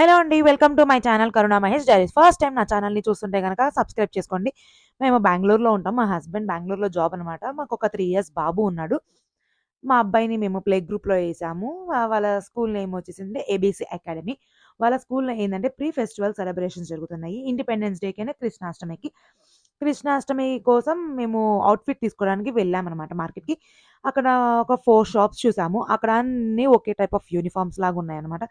Hello అండి welcome to my channel Karuna Mahesh. Diaries first time నా ఛానల్ని చూస్తుంటే కనుక సబ్స్క్రైబ్ చేసుకోండి. మేము బెంగళూరులో ఉంటాం. మా హస్బెండ్ బెంగళూరులో జాబ్ అనమాట మాకు ఒక త్రీ ఇయర్స్ బాబు ఉన్నాడు. మా అబ్బాయిని మేము ప్లే గ్రూప్లో వేసాము. వాళ్ళ స్కూల్ నేమ్ వచ్చేసింది ఏబీసీ అకాడమీ వాళ్ళ స్కూల్లో ఏంటంటే ప్రీ ఫెస్టివల్ సెలబ్రేషన్స్ జరుగుతున్నాయి. ఇండిపెండెన్స్ డేకైనా కృష్ణాష్టమికి. కృష్ణాష్టమి కోసం మేము అవుట్ఫిట్ తీసుకోవడానికి వెళ్ళామన్నమాట మార్కెట్కి అక్కడ ఒక ఫోర్ షాప్స్ చూసాము. అక్కడ అన్నీ ఒకే టైప్ ఆఫ్ యూనిఫామ్స్ లాగా ఉన్నాయన్నమాట.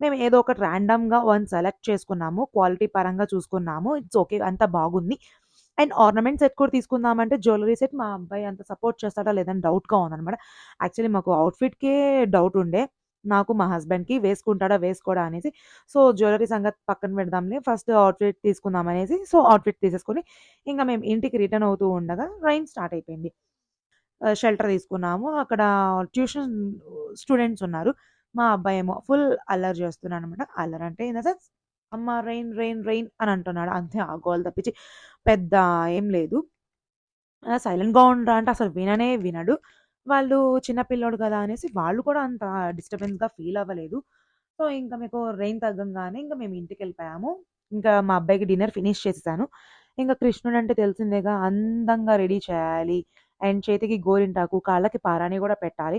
మేము ఏదో ఒకటి ర్యాండమ్గా వన్ సెలెక్ట్ చేసుకున్నాము క్వాలిటీ పరంగా చూసుకున్నాము ఇట్స్ ఓకే అంత బాగుంది. అండ్ ఆర్నమెంట్ సెట్ కూడా తీసుకుందామంటే జ్యువెలరీ సెట్ మా అబ్బాయి అంత సపోర్ట్ చేస్తాడా లేదని డౌట్గా ఉందన్నమాట. యాక్చువల్లీ మాకు అవుట్ఫిట్కే డౌట్ ఉండే. నాకు మా హస్బెండ్కి వేసుకుంటాడా వేసుకోడా అనేసి. సో జ్యువెలరీ సంగతి పక్కన పెడదాంలే. ఫస్ట్ అవుట్ఫిట్ తీసుకుందాం అనేసి సో అవుట్ఫిట్ తీసేసుకొని ఇంకా మేము ఇంటికి రిటర్న్ అవుతూ ఉండగా రైన్ స్టార్ట్ అయిపోయింది. Uh, షెల్టర్ తీసుకున్నాము. అక్కడ ట్యూషన్ స్టూడెంట్స్ ఉన్నారు. మా అబ్బాయి ఏమో ఫుల్ అల్లరి చేస్తున్నాడు అనమాట అల్లరి అంటే ఇన్ ద సెన్స్ అమ్మ రెయిన్ రెయిన్ రెయిన్ అని అంటున్నాడు. అంతే ఆ గోల్ తప్పించి. పెద్ద ఏం లేదు. సైలెంట్గా ఉండరా అంటే అసలు విననే వినడు. వాళ్ళు చిన్న పిల్లోడు కదా అనేసి వాళ్ళు కూడా అంత డిస్టర్బెన్స్గా ఫీల్ అవ్వలేదు. సో ఇంకా మీకు రెయిన్ తగ్గంగానే ఇంకా మేము ఇంటికి వెళ్ళిపోయాము. ఇంకా మా అబ్బాయికి డిన్నర్ ఫినిష్ చేసేసాను. ఇంకా కృష్ణుడు అంటే తెలిసిందేగా అందంగా రెడీ చేయాలి. అండ్ చేతికి గోరింటాకు కాళ్ళకి పారాని కూడా పెట్టాలి.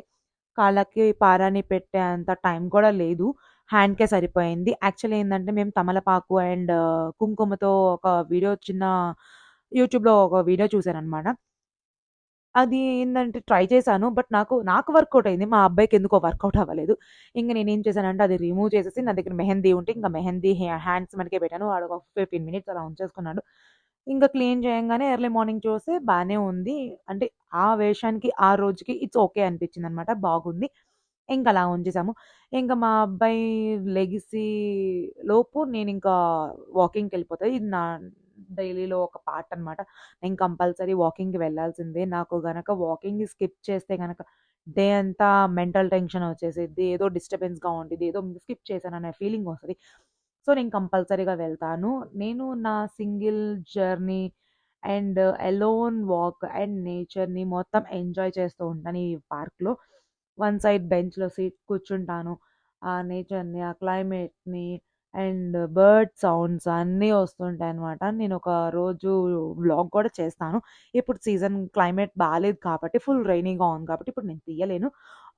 కాళ్ళకి పారాని పెట్టే అంత టైం కూడా లేదు. హ్యాండ్కే సరిపోయింది. యాక్చువల్లీ ఏంటంటే మేము తమలపాకు అండ్ కుంకుమతో ఒక వీడియో చిన్న యూట్యూబ్లో ఒక వీడియో చూసాను అది ఏంటంటే ట్రై చేశాను బట్ నాకు నాకు వర్కౌట్ అయింది. మా అబ్బాయికి ఎందుకో వర్కౌట్ అవ్వలేదు. ఇంకా నేను ఏం చేశానంటే అది రిమూవ్ చేసేసి నా దగ్గర మెహందీ ఉంటే ఇంకా మెహందీ హ్యాండ్స్ మనకే పెట్టాను. వాడు ఒక ఫిఫ్టీన్ మినిట్స్ అలా ఉంచేసుకున్నాడు. ఇంకా క్లీన్ చేయంగానే ఎర్లీ మార్నింగ్ చూస్తే బాగానే ఉంది. అంటే ఆ వేషానికి ఆ రోజుకి ఇట్స్ ఓకే అనిపించింది అనమాట బాగుంది. ఇంకా అలా ఉంచేసాము. ఇంకా మా అబ్బాయి లెగిసి లోపు నేను ఇంకా వాకింగ్కి వెళ్ళిపోతుంది ఇది నా డైలీలో ఒక పార్ట్ అనమాట నేను కంపల్సరీ వాకింగ్కి వెళ్ళాల్సిందే. నాకు గనక వాకింగ్ స్కిప్ చేస్తే గనక డే అంతా మెంటల్ టెన్షన్ వచ్చేసేది. ఏదో డిస్టర్బెన్స్గా ఉంటుంది ఏదో స్కిప్ చేశాను అనే ఫీలింగ్ వస్తుంది. సో నేను కంపల్సరీగా వెళ్తాను. నేను నా single journey and alone walk and నేచర్ని మొత్తం ఎంజాయ్ చేస్తూ ఉంటాను ఈ పార్క్లో. వన్ సైడ్ బెంచ్లో సీట్ కూర్చుంటాను. ఆ నేచర్ని ఆ క్లైమేట్ని అండ్ బర్డ్ సౌండ్స్ అన్నీ వస్తుంటాయి అనమాట నేను ఒక రోజు వ్లాగ్ కూడా చేస్తాను. ఇప్పుడు సీజన్ క్లైమేట్ బాగాలేదు కాబట్టి ఫుల్ రైనీగా ఉంది కాబట్టి ఇప్పుడు నేను తీయలేను.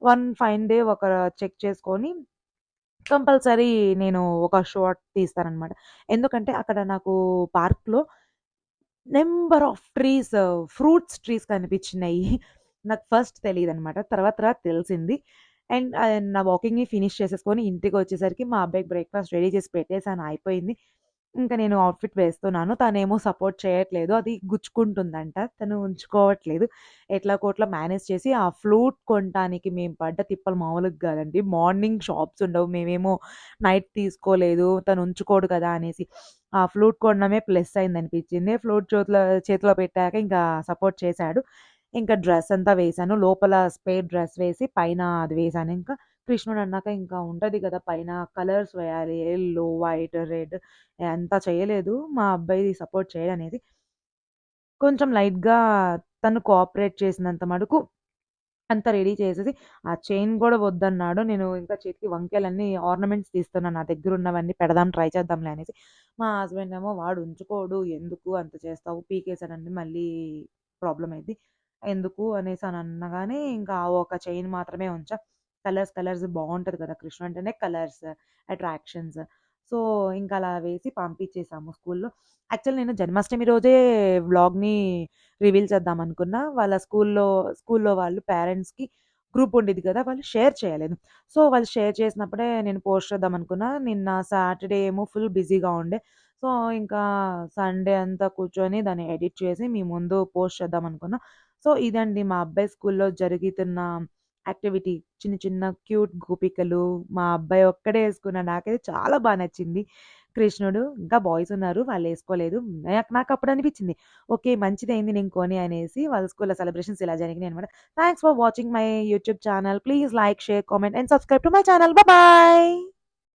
వన్ ఫైన్ డే ఒక చెక్ చేసుకొని కంపల్సరీ నేను ఒక షార్ట్ తీస్తానమాట ఎందుకంటే అక్కడ నాకు పార్క్లో number of trees fruits trees కనిపించినాయి. నాకు ఫస్ట్ తెలియదు అనమాట తర్వాత తర్వాత తెలిసింది. అండ్ నా వాకింగ్ని ఫినిష్ చేసేసుకొని ఇంటికి వచ్చేసరికి మా అబ్బాయికి బ్రేక్ఫాస్ట్ రెడీ చేసి పెట్టేసాను అయిపోయింది. ఇంకా నేను అవుట్ఫిట్ వేస్తున్నాను. తనేమో సపోర్ట్ చేయట్లేదు. అది గుచ్చుకుంటుందంట. తను ఉంచుకోవట్లేదు. ఎట్లా కోట్లా మేనేజ్ చేసి ఆ ఫ్లూట్ కొనడానికి మేము పడ్డ తిప్పలు మామూలుగా కాదండి. మార్నింగ్ షాప్స్ ఉండవు. మేమేమో నైట్ తీసుకోలేదు. తను ఉంచుకోడు కదా అనేసి. ఆ ఫ్లూట్ కొనడమే ప్లస్ అయింది అనిపించింది ఫ్లూట్ చేతిలో చేతిలో పెట్టాక ఇంకా సపోర్ట్ చేశాడు. ఇంకా డ్రెస్ అంతా వేసాను లోపల స్పేర్ డ్రెస్ వేసి పైన అది వేసాను ఇంకా కృష్ణుడు అన్నాక ఇంకా ఉంటుంది కదా పైన కలర్స్ వేయాలి ఎల్లో వైట్ రెడ్ అంతా చేయలేదు మా అబ్బాయి సపోర్ట్ చేయడనేది కొంచెం లైట్గా తను కోఆపరేట్ చేసినంత మటుకు అంత రెడీ చేసేసి ఆ చైన్ కూడా వద్దన్నాడు నేను ఇంకా చేతికి వంకెలన్నీ ఆర్నమెంట్స్ తీస్తున్నాను నా దగ్గర ఉన్నవన్నీ పెడదాం ట్రై చేద్దాంలే అనేసి. మా హస్బెండ్ ఏమో వాడు ఉంచుకోడు ఎందుకు అంత చేస్తావు పీకేసాడండి మళ్ళీ ప్రాబ్లం అయింది ఎందుకు? అనేసి అని అనగానే ఇంకా ఒక చైన్ మాత్రమే ఉంచా కలర్స్ కలర్స్ బాగుంటుంది కదా కృష్ణ అంటేనే కలర్స్ అట్రాక్షన్స్. సో ఇంకా అలా వేసి పంపించేసాము స్కూల్లో. యాక్చువల్ నేను జన్మాష్టమి రోజే వ్లాగ్ని రివీల్ చేద్దాం అనుకున్నా. వాళ్ళ స్కూల్లో స్కూల్లో వాళ్ళు పేరెంట్స్కి గ్రూప్ ఉండేది కదా వాళ్ళు షేర్ చేయలేదు. సో వాళ్ళు షేర్ చేసినప్పుడే నేను పోస్ట్ చేద్దాం అనుకున్నా. నిన్న సాటర్డే ఏమో ఫుల్ బిజీగా ఉండే. సో ఇంకా సండే అంతా కూర్చొని దాన్ని ఎడిట్ చేసి మీ ముందు పోస్ట్ చేద్దాం అనుకున్నా. సో ఇదండి మా అబ్బాయి స్కూల్లో జరుగుతున్న యాక్టివిటీ చిన్న చిన్న క్యూట్ గోపికలు మా అబ్బాయి ఒక్కడే వేసుకున్నాడు. నాకైతే చాలా బాగా నచ్చింది. కృష్ణుడు ఇంకా బాయ్స్ ఉన్నారు. వాళ్ళు వేసుకోలేదు. నాకు అప్పుడు అనిపించింది. ఓకే మంచిది అయింది నేను కొని అనేసి వాళ్ళ స్కూల్లో సెలబ్రేషన్స్ ఇలా జరిగినాయి అనమాట thanks for watching my YouTube channel please like share comment and subscribe to my channel bye